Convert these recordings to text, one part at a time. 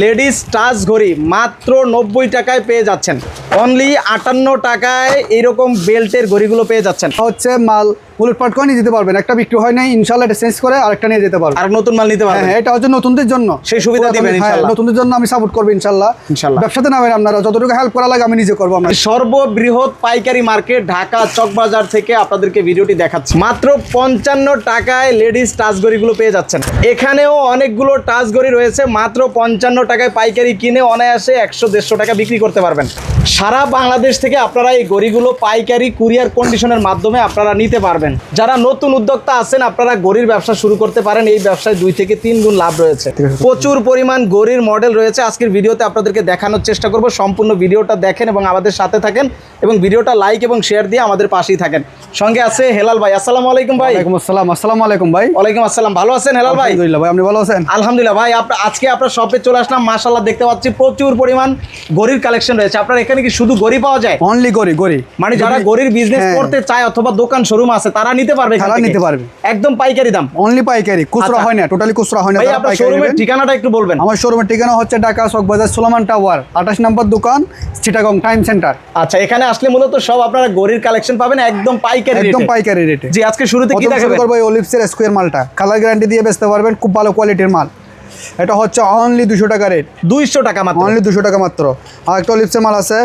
Ladies touch ঘড়ি মাত্র নব্বই টাকায় পেয়ে যাচ্ছেন। অনলি আটান্ন টাকায় এরকম বেল্টের ঘড়িগুলো পেয়ে যাচ্ছেন। হচ্ছে মাল উলট পাট করে নিয়ে যেতে পারবেন। একটা বিক্রি হয় নাই ইনশাল্লাহ এটা চেঞ্জ করে আরেকটা নিয়ে যেতে পারবেন। আর নতুন মাল নিতে হ্যাঁ পারবেন। হ্যাঁ, এটা হচ্ছে নতুনদের জন্য। সেই সুবিধা দিবেন হ্যাঁ, নতুনদের জন্য আমি সাপোর্ট করব ইনশাল্লাহ। ইনশাল্লাহ। ব্যবসাতে নামেন আপনারা যতটুকু হেল্প করা লাগে আমি নিজে করব আপনার সর্ববৃহৎ পাইকারি মার্কেট ঢাকা চকবাজার থেকে আপনাদেরকে ভিডিওটি দেখাচ্ছি। মাত্র পঞ্চান্ন টাকায় লেডিস টাচ ঘড়িগুলো পেয়ে যাচ্ছেন। এখানেও অনেকগুলো টাচ ঘড়ি রয়েছে মাত্র পঞ্চান্ন টাকায় পাইকারি কিনে অনায়াসে একশো দেড়শো টাকা বিক্রি করতে পারবেন। সারা বাংলাদেশ থেকে আপনারা এই ঘড়িগুলো পাইকারি কুরিয়ার কন্ডিশনের মাধ্যমে আপনারা নিতে পারবেন। যারা নতুন উদ্যোক্তা আছেন আপনারা গড়ির ব্যবসা শুরু করতে পারেন। এই ব্যবসায় দুই থেকে তিন গুণ লাভ রয়েছে। প্রচুর পরিমাণ গড়ির মডেল রয়েছে। আজকের ভিডিওতে আপনাদেরকে দেখানোর চেষ্টা করব। সম্পূর্ণ ভিডিওটা দেখেন এবং আমাদের সাথে থাকেন এবং ভিডিওটা লাইক এবং শেয়ার দিয়ে আমাদের পাশেই থাকেন। সঙ্গে আছে হেলাল ভাই। আসসালামু আলাইকুম ভাই। ওয়ালাইকুম আসসালাম। আসসালামু আলাইকুম ভাই। ওয়ালাইকুম আসসালাম। ভালো আছেন হেলাল ভাই? আলহামদুলিল্লাহ ভাই আপনি ভালো আছেন? আলহামদুলিল্লাহ ভাই আপ- আজকে আপনার শপে চলে আসলাম। মাশাল্লাহ দেখতে পাচ্ছি প্রচুর পরিমাণ গড়ির কালেকশন রয়েছে। আপনার এখানে কি শুধু গড়ি পাওয়া যায়? অনলি গড়ি গড়ি মানে যারা গড়ির বিজনেস হ্যাঁ। করতে চায় অথবা দোকান শোরুম আছে তারা নিতে পারবে তারা নিতে পারবে। একদম পাইকারি দাম। অনলি পাইকারি খুচরা আচ্ছা। হয় না টোটালি খুচরা হয় না ভাই আপনার শোরুমের ঠিকানাটা একটু বলবেন। আমার শোরুমের ঠিকানা হচ্ছে ঢাকা চকবাজার সোলামান টাওয়ার আঠাশ নম্বর দোকান চিটাগং টাইম সেন্টার। আচ্ছা এখানে আসলে মূলত সব আপনারা গড়ির কালেকশন পাবেন একদম পাইকারি একদম পাইকারি রেটে জি আজকে শুরুতে কি দেখাবেন? করব এই অলিভসের স্কোয়ার মালটা। কালার গ্যারান্টি দিয়ে বেচতে পারবেন খুব ভালো কোয়ালিটির মাল। এটা হচ্ছে অনলি দুশো টাকা রেট দুইশো টাকা মাত্র। অনলি দুশো টাকা মাত্র। আর একটা অলিভসের মাল আছে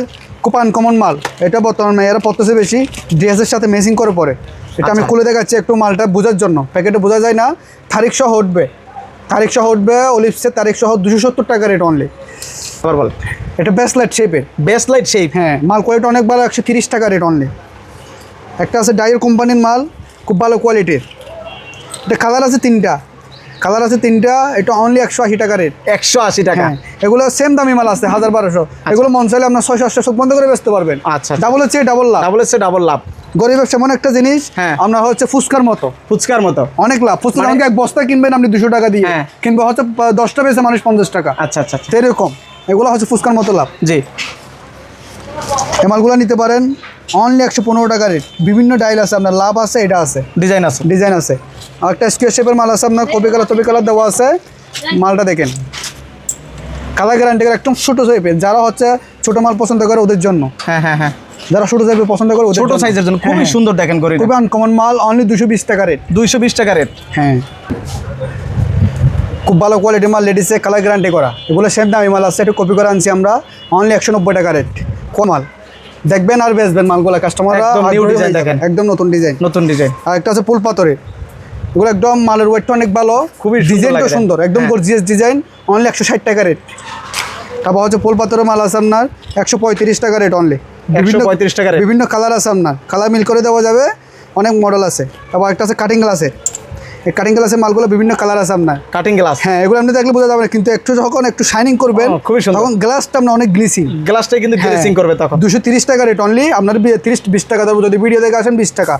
খুব আনকমন মাল। এটা বর্তমান মেয়েরা পড়তেছে বেশি ড্রেসের সাথে মেসিং করে পরে। এটা আমি আচ্ছা। খুলে দেখাচ্ছি একটু মালটা বোঝার জন্য। প্যাকেটে বোঝা যায় না তারিখ সহ উঠবে। তারিখ সহ উঠবে অলিপসের তারিখ সহ দুশো সত্তর টাকা রেট অনলি বল। এটা ব্রেসলেট শেপের লাইট শেপ হ্যাঁ মাল কোয়ালিটি অনেক ভালো একশো তিরিশ টাকা রেট অনলি একটা আছে ডাইর কোম্পানির মাল খুব ভালো কোয়ালিটির এটা কালার আছে তিনটা। কালার আছে তিনটা এটা অনলি একশো আশি টাকা রেট একশো আশি টাকা। হ্যাঁ এগুলো সেম দামি মাল আছে হাজার বারোশো। এগুলো মন চাইলে আপনার ছয়শো আটশো বন্ধ করে বেচতে পারবেন। আচ্ছা। ডাবল হচ্ছে ডাবল লাভ। ডাবল হচ্ছে ডাবল লাভ। গরিব ব্যবসা এমন একটা জিনিস হ্যাঁ। আপনার হচ্ছে ফুচকার মতো। ফুচকার মতো। অনেক লাভ। ফুচকা মানে- আমাকে এক বস্তা কিনবেন আপনি দুশো টাকা দিয়ে হ্যাঁ। কিনবে হচ্ছে দশটা পেয়েছে মানুষ পঞ্চাশ টাকা। আচ্ছা আচ্ছা আচ্ছা। তো এগুলো হচ্ছে ফুচকার মতো লাভ। জি। এই মালগুলো নিতে পারেন। অনলি একশো পনেরো টাকা রেট বিভিন্ন ডাইল আছে আপনার লাভ আছে এটা আছে। ডিজাইন আছে। ডিজাইন আছে। আর একটা স্কোয়ার শেপের মাল আছে আপনার কপি কালার টপি কালার দেওয়া আছে। মালটা দেখেন। কালার গ্যারান্টি একদম ছোটো টাইপের যারা হচ্ছে ছোটো মাল পছন্দ করে ওদের জন্য। হ্যাঁ হ্যাঁ হ্যাঁ। যারা ছোটো টাইপের পছন্দ করে ছোট সাইজের জন্য খুবই হ্যাঁ, সুন্দর দেখেন করে খুবই আনকমন মাল অনলি দুশো বিশ টাকা রেট দুইশো বিশ টাকা রেট হ্যাঁ। খুব ভালো কোয়ালিটির মাল লেডিসে কালার গ্যারান্টি করা। এগুলো সেম দামি মাল আছে একটু কপি করে আনছি আমরা। অনলি একশো নব্বই টাকা রেট কম মাল। দেখবেন আর বেচবেন মালগুলা কাস্টমাররা একদম হয়ে যাবে। দেখেন। একদম নতুন ডিজাইন নতুন ডিজাইন আর একটা আছে ফুল পাথরের এগুলো একদম মালের ওয়েটটা অনেক ভালো। খুবই ডিজাইনটা সুন্দর একদম। গর্জিয়াস ডিজাইন অনলি একশো ষাট টাকা রেট তারপর হচ্ছে ফুল পাথরের মাল আছে আপনার একশো পঁয়ত্রিশ টাকা রেট অনলি 135 টাকা বিভিন্ন কালার আছে আপনার। কালার মিল করে দেওয়া যাবে অনেক মডেল আছে। তারপর একটা আছে কাটিং গ্লাসের কাটিং গ্লাসের মালগুলো বিভিন্ন কালার আছে আপনার। কাটিং গ্লাস হ্যাঁ এগুলো আপনি দেখলে বোঝা যাবে না কিন্তু একটু যখন একটু শাইনিং করবেন খুবই সুন্দর। তখন গ্লাসটা আপনার অনেক গ্লিসিং গ্লাসটাই কিন্তু গ্লিসিং করবে তখন। দুশো তিরিশ টাকা রেট অনলি আপনার তিরিশ বিশ টাকা দেবো যদি ভিডিও দেখে আসেন বিশ টাকা।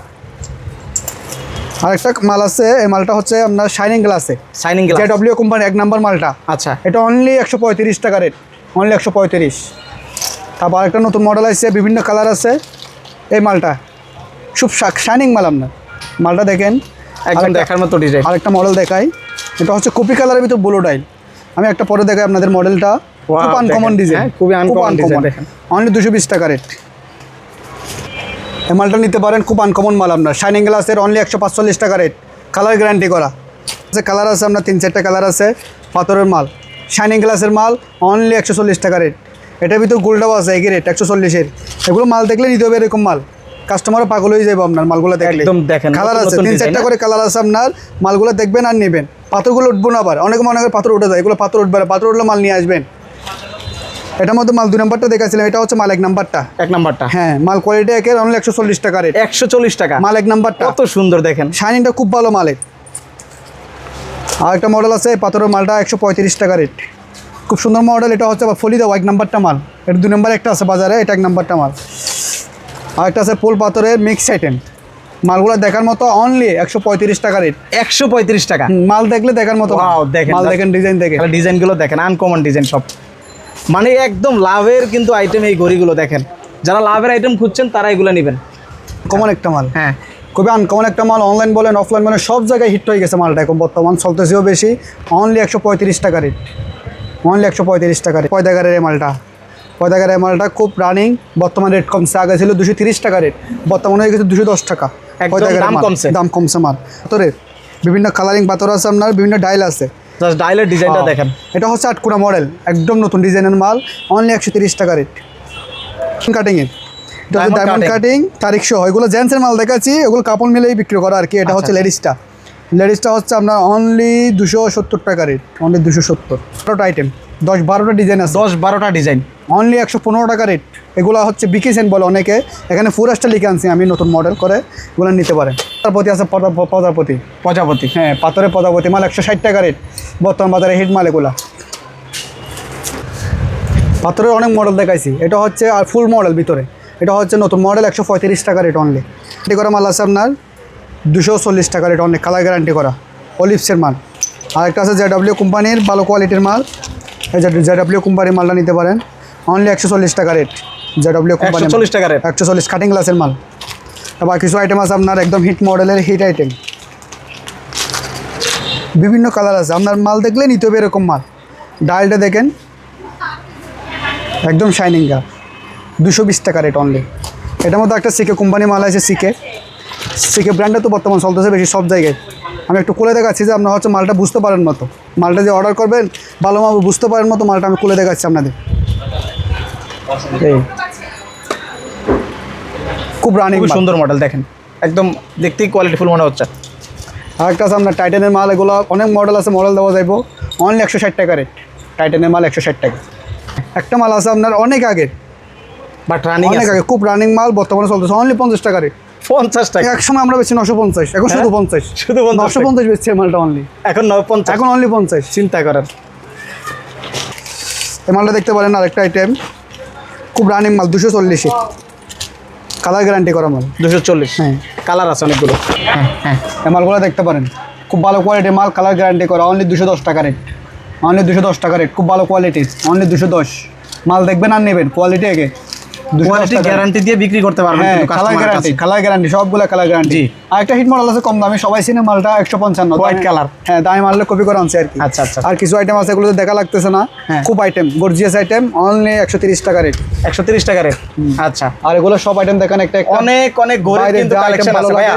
আর একটা মাল আছে এই মালটা হচ্ছে আপনার শাইনিং গ্লাসে শাইনিং গ্লাস জেডব্লিউ কোম্পানি এক নাম্বার মালটা। আচ্ছা। এটা অনলি একশো পঁয়ত্রিশ টাকা রেট অনলি একশো পঁয়ত্রিশ। তারপর একটা নতুন মডেল আছে বিভিন্ন কালার আছে। এই মালটা খুব শাইনিং মাল আপনার। মালটা দেখেন একদম দেখার মতো ডিজাইন আরেকটা মডেল দেখাই। এটা হচ্ছে কপি কালারের ভিতর ব্লু ডাইল আমি একটা পরে দেখাই আপনাদের মডেলটা খুব আনকমন ডিজাইন হ্যাঁ, খুবই uncommon design দেখেন। অনলি দুশো বিশ টাকা রেট এই মালটা নিতে পারেন খুব আনকমন মাল আপনার। শাইনিং গ্লাসের অনলি একশো পাঁচচল্লিশ টাকা রেট কালার গ্যারান্টি করা। যে কালার আছে আপনার তিন চারটা কালার আছে পাথরের মাল। শাইনিং গ্লাসের মাল অনলি একশো চল্লিশ টাকা রেট এটার ভিতর গোল্ডাও আছে একই রেট একশো চল্লিশের। এগুলো মাল দেখলে নিতে হবে এরকম মাল। কাস্টমারও পাগল হয়ে যাবে আপনার মালগুলো দেখলে। একদম দেখেন, কালার আছে তিন চারটা? করে কালার আছে আপনার মালগুলো দেখবেন আর নেবেন। পাথরগুলো উঠবো না আবার অনেকে মনে করে পাথর উঠে যায় এগুলো পাথর উঠবে পাথর উঠলে মাল নিয়ে আসবেন। এটার মধ্যে মাল দুই নাম্বারটা দেখাছিলাম এটা হচ্ছে মাল এক নাম্বারটা। এক নাম্বারটা? হ্যাঁ মাল কোয়ালিটি একের অনলি একশো চল্লিশ টাকা রেট একশো চল্লিশ টাকা? মাল এক নাম্বারটা। কত সুন্দর দেখেন। শাইনিংটা খুব ভালো মালের। আর একটা মডেল আছে পাথরের মালটা একশো পঁয়ত্রিশ টাকা রেট খুব সুন্দর মডেল এটা হচ্ছে আবার ফলিদা এক নাম্বারটা মাল। এটা দুই নাম্বার একটা আছে বাজারে এটা এক নাম্বারটা মাল। আর একটা আছে পোল পাথরের মিক্স আইটেম মালগুলো দেখার মতো অনলি একশো পঁয়ত্রিশ টাকা রেট একশো পঁয়ত্রিশ টাকা? মাল দেখলে দেখার মতো দেখেন, মাল দেখেন ডিজাইন দেখেন। ডিজাইনগুলো দেখেন আনকমন ডিজাইন সব। মানে একদম লাভের কিন্তু আইটেম এই ঘড়িগুলো দেখেন। যারা লাভের আইটেম খুঁজছেন তারা এগুলো নেবেন। কমন একটা মাল। হ্যাঁ। খুবই আনকমন একটা মাল অনলাইন বলেন অফলাইন বলেন সব জায়গায় হিট হয়ে গেছে মালটা এখন বর্তমান চলতেছেও বেশি। অনলি একশো পঁয়ত্রিশ টাকা রেট অনলি একশো পঁয়ত্রিশ টাকা রেট পয়দাগারের এই মালটা। পয়দাগারের এই মালটা খুব রানিং বর্তমান রেট কমছে আগে ছিল দুশো তিরিশ টাকা রেট বর্তমানে হয়ে গেছে দুশো দশ টাকা দাম। কমছে। দাম কমছে মাল তোরে বিভিন্ন কালারিং পাথর আছে আপনার বিভিন্ন ডাইল আছে জাস্ট ডাইলের ডিজাইনটা। দেখেন এটা হচ্ছে আটকুড়া মডেল একদম নতুন ডিজাইনের মাল অনলি একশো তিরিশ টাকা রেট কাটিংয়ের হচ্ছে ডায়মন্ড। কাটিং তারিখশো এগুলো জেন্টসের মাল দেখাচ্ছি এগুলো কাপড় মিলেই বিক্রি করা আর কি এটা হচ্ছে আচ্ছা। লেডিসটা লেডিসটা হচ্ছে আপনার অনলি দুশো সত্তর টাকা রেট অনলি দুশো সত্তর। বারোটা আইটেম দশ বারোটা ডিজাইন আছে। দশ বারোটা ডিজাইন অনলি একশো পনেরো টাকা রেট এগুলো হচ্ছে বিকিসেন বলে অনেকে। এখানে ফুরাসটা লিখে আনছি আমি নতুন মডেল করে। এগুলো নিতে পারেন। প্রতি আছে প্রজাপতি প্রজাপতি। হ্যাঁ পাথরের প্রজাপতি। মাল একশো ষাট টাকা রেট বর্তমান বাজারে হিট মাল এগুলা। পাথরের অনেক মডেল দেখাইছি। এটা হচ্ছে আর ফুল মডেল ভিতরে। এটা হচ্ছে নতুন মডেল একশো পঁয়ত্রিশ টাকা রেট অনলি এটি করে মাল আছে আপনার দুশো চল্লিশ টাকা রেট অনেক কালার গ্যারান্টি করা। অলিভসের মাল। আর একটা আছে জেডাব্লিউ কোম্পানির ভালো কোয়ালিটির মাল। জেডাব্লিউ কোম্পানির মালটা নিতে পারেন। অনলি একশো চল্লিশ টাকা রেট জেডাব্লিউ কোম্পানি চল্লিশ টাকা রেট একশো চল্লিশ কাটিং গ্লাসের মাল। আবার কিছু আইটেম আছে আপনার একদম হিট মডেলের হিট আইটেম বিভিন্ন কালার আছে। আপনার মাল দেখলে নিতে হবে এরকম মাল। ডায়ালটা দেখেন। একদম শাইনিং গা দুশো বিশ টাকা রেট অনলি এটার মধ্যে একটা সিকে কোম্পানি মাল আছে সিকে সিকে ব্র্যান্ডে তো বর্তমান চলতেছে বেশি সব জায়গায়। আমি একটু খুলে দেখাচ্ছি যে আপনার হচ্ছে মালটা বুঝতে পারেন মতো। মালটা যে অর্ডার করবেন ভালোভাবে বুঝতে পারেন মতো মালটা আমি খুলে দেখাচ্ছি আপনাদের। এই। খুব রানিং সুন্দর মডেল দেখেন। একদম দেখতেই কোয়ালিটিফুল মনে হচ্ছে। আরেকটা আছে আপনার টাইটানের মাল এগুলো অনেক মডেল আছে মডেল দেওয়া যাইব। অনলি একশো ষাট টাকা রেট টাইটানের মাল একশো ষাট টাকা। একটা মাল আছে আপনার অনেক আগে বাট রানিং অনেক আগে খুব রানিং মাল বর্তমানে চলতেছে অনলি পঞ্চাশ টাকা রেট পঞ্চাশ টাকা। এক সময় আমরা বেশি নশো পঞ্চাশ এখন শুধু হ্যাঁ? পঞ্চাশ। শুধু 50 নশো পঞ্চাশ এই মালটা অনলি এখন পঞ্চাশ। এখন অনলি পঞ্চাশ চিন্তা করেন। এই মালটা দেখতে পারেন আরেকটা আইটেম খুব রানিং মাল দুশো চল্লিশে। কালার গ্যারান্টি করা মাল। দুশো চল্লিশ। হ্যাঁ। কালার আছে অনেকগুলো। হ্যাঁ হ্যাঁ। এই মালগুলো দেখতে পারেন। খুব ভালো কোয়ালিটির মাল কালার গ্যারান্টি করা অনলি দুশো দশ টাকা রেট অনলি দুশো দশ টাকা রেট খুব ভালো কোয়ালিটির অনলি দুশো দশ। মাল দেখবেন আর নেবেন কোয়ালিটি আগে। কোয়ালিটি গ্যারান্টি দিয়ে বিক্রি করতে পারবেন কালার গ্যারান্টি কালার গ্যারান্টি সবগুলো কালার গ্যারান্টি আর একটা হিট মডেল আছে কম দামে সবাই মালটা একশো পঞ্চান্ন। White color। হ্যাঁ দামি মারলে কপি করে আনছে আর কি। আচ্ছা, আচ্ছা। আর কিছু আইটেম আছে এগুলো দেখা লাগতেছে না। হ্যাঁ। খুব আইটেম গর্জিয়াস আইটেম অনলি একশো তিরিশ টাকা রেট একশো তিরিশ টাকা রেট আচ্ছা। আর এগুলো সব আইটেম দেখেন একটা অনেক অনেক গরিব বাইরে কিন্তু কালেকশন আছে ভাইয়া।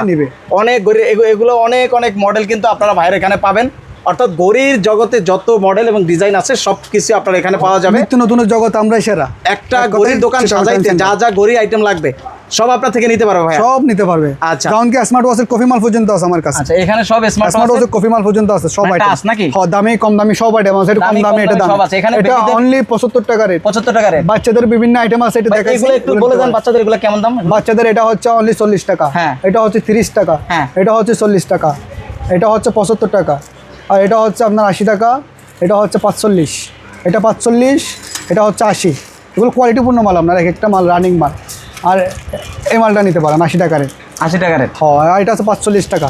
অনেক গরিব এগুলো অনেক অনেক মডেল কিন্তু আপনারা ভাইয়ের এখানে পাবেন। অর্থাৎ গরির জগতে যত মডেল এবং ডিজাইন আছে সব কিছু আপনার এখানে পাওয়া যাবে। নিত্য নতুনের জগৎ আমরাই সেরা। একটা গরির দোকান সাজাইতে যা যা গরি আইটেম লাগবে সব আপনার থেকে নিতে পারবে সব নিতে পারবে। আচ্ছা। কারণ কি স্মার্ট ওয়াচের কফি মাল পর্যন্ত আছে আমার কাছে। আচ্ছা এখানে সব স্মার্ট স্মার্ট ওয়াচের কফি মাল পর্যন্ত আছে সব আইটেম touch নাকি? হ্যাঁ দামি কম দামি সব আইটেম আছে। এটা কম দামি, এটা দাম সব আছে। এখানে এটা অনলি পঁচাত্তর টাকা রেট পঁচাত্তর টাকা রেট বাচ্চাদের বিভিন্ন আইটেম আছে এটা দেখাচ্ছি এগুলো একটু বলে দেন বাচ্চাদের এগুলো কেমন দাম? বাচ্চাদের এটা হচ্ছে অনলি চল্লিশ টাকা। হ্যাঁ। এটা হচ্ছে তিরিশ টাকা। হ্যাঁ। এটা হচ্ছে চল্লিশ টাকা। এটা হচ্ছে পঁচাত্তর টাকা। আর এটা হচ্ছে আপনার আশি টাকা এটা হচ্ছে পাঁচচল্লিশ। এটা পাঁচচল্লিশ এটা হচ্ছে আশি। এগুলো কোয়ালিটিপূর্ণ মাল আপনার এক একটা মাল রানিং মাল। আর এই মালটা নিতে পারেন আশি টাকা রেট আশি টাকা রেট হয় আর এটা হচ্ছে পাঁচচল্লিশ টাকা।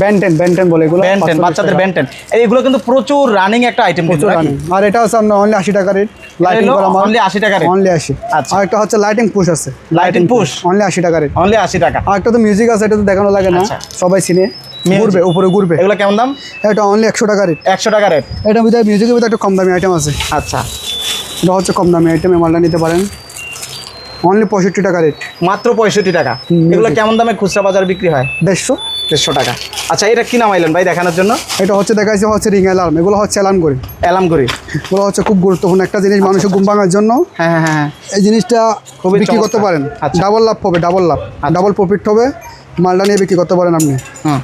ব্যান্টেন ব্যান্টেন বলে এগুলো বেন্টেন 45 বাচ্চাদের টাকা। বেন্টেন এইগুলো কিন্তু প্রচুর রানিং একটা আইটেম প্রচুর running। আর এটা হচ্ছে আপনার অনলি আশি টাকা রেট লাইটিং করা মাল। only 80 টাকা rate? অনলি আশি। আচ্ছা। আর একটা হচ্ছে লাইটিং পুশ আছে। লাইটিং পুশ অনলি আশি টাকা রেট অনলি আশি টাকা। আর একটা তো মিউজিক আছে এটা তো দেখানো লাগে না। আচ্ছা। সবাই চিনে। ঘুরবে উপরে ঘুরবে। এগুলো কেমন দাম? এটা অনলি একশো টাকা রেট একশো টাকা রেট এটা ভিতরে মিউজিকের ভিতরে একটা কম দামি আইটেম আছে। আচ্ছা। এটা হচ্ছে কম দামি আইটেম মালটা নিতে পারেন। অনলি পঁয়ষট্টি টাকা রেট মাত্র পঁয়ষট্টি টাকা। এগুলো কেমন দামে খুচরা বাজার বিক্রি হয়? দেড়শো। দেড়শো টাকা। আচ্ছা এটা কি নামাইলেন ভাই দেখানোর জন্য? এটা হচ্ছে দেখাইছে হচ্ছে রিং অ্যালার্ম এগুলো হচ্ছে অ্যালার্ম করি অ্যালাম করি এগুলো হচ্ছে খুব গুরুত্বপূর্ণ একটা জিনিস মানুষের ঘুম ভাঙার জন্য। হ্যাঁ হ্যাঁ হ্যাঁ। এই জিনিসটা খুবই বিক্রি করতে পারেন। আচ্ছা। ডাবল লাভ হবে ডাবল লাভ। ডাবল প্রফিট হবে। মালটা নিয়ে বিক্রি করতে পারেন আপনি। হুম।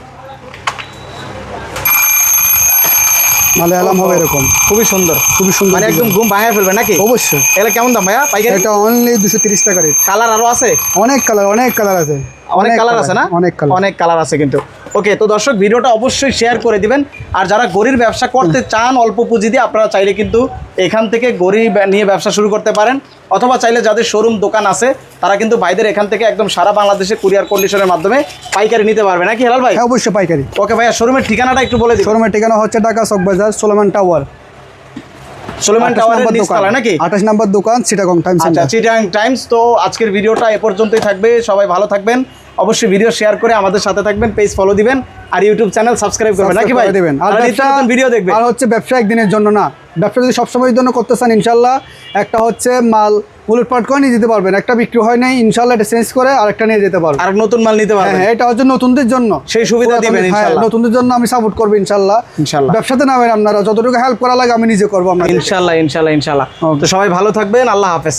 মালে অ্যালার্ম হবে এরকম। খুবই সুন্দর। খুবই সুন্দর মানে একদম ঘুম ভাঙায় ফেলবে নাকি? অবশ্যই। এগুলো কেমন দাম ভাইয়া? পাইকারি? এটা অনলি দুশো তিরিশ টাকা রেট কালার আরও আছে? অনেক কালার অনেক কালার আছে। অনেক কালার আছে না? অনেক কালার অনেক কালার আছে কিন্তু। ওকে তো দর্শক ভিডিওটা অবশ্যই শেয়ার করে দিবেন। আর যারা গরির ব্যবসা করতে চান অল্প পুঁজি দিয়ে আপনারা চাইলে কিন্তু এখান থেকে গরি নিয়ে ব্যবসা শুরু করতে পারেন। অথবা চাইলে যাদের শোরুম দোকান আছে তারা কিন্তু ভাইদের এখান থেকে একদম সারা বাংলাদেশে কুরিয়ার কন্ডিশনের মাধ্যমে পাইকারি নিতে পারবে। নাকি হেলাল ভাই? হ্যাঁ অবশ্যই পাইকারি। ওকে ভাইয়া শোরুমের ঠিকানাটা একটু বলে দিন শোরুমের ঠিকানা হচ্ছে ঢাকা চকবাজার সোলোমান টাওয়ার সুলেমান টাওয়ারের তলায় নাকি? আঠাশ নম্বর দোকান চিটাগং টাইম আচ্ছা চিটাগং টাইমস তো আজকের ভিডিওটা এ পর্যন্তই থাকবে। সবাই ভালো থাকবেন। অবশ্যই ভিডিও শেয়ার করে আমাদের সাথে থাকবেন পেজ ফলো দিবেন আর ইউটিউব চ্যানেল সাবস্ক্রাইব করবেন। নাকি ভাই? দেবেন। আর ভিডিও দেখবেন। আর হচ্ছে ব্যবসা একদিনের জন্য না। ব্যবসা যদি সবসময়ের জন্য করতে চান ইনশাল্লাহ একটা হচ্ছে মাল পাল্ট করে নিয়ে যেতে পারবেন। একটা বিক্রি হয় নাই ইনশাল্লাহ এটা চেঞ্জ করে আরেকটা নিয়ে যেতে পারবেন। আর নতুন মাল নিতে হ্যাঁ পারবেন। হ্যাঁ এটা হচ্ছে নতুনদের জন্য। সেই সুবিধা দিবেন হ্যাঁ, ইনশাল্লাহ। নতুনদের জন্য আমি সাপোর্ট করব ইনশাল্লাহ। ইনশাল্লাহ। ব্যবসাতে নামেন আপনারা যতটুকু হেল্প করা লাগে আমি নিজে করব আমরা ইনশাল্লাহ ইনশাল্লাহ ইনশাল্লাহ। তো সবাই ভালো থাকবেন আল্লাহ হাফেজ।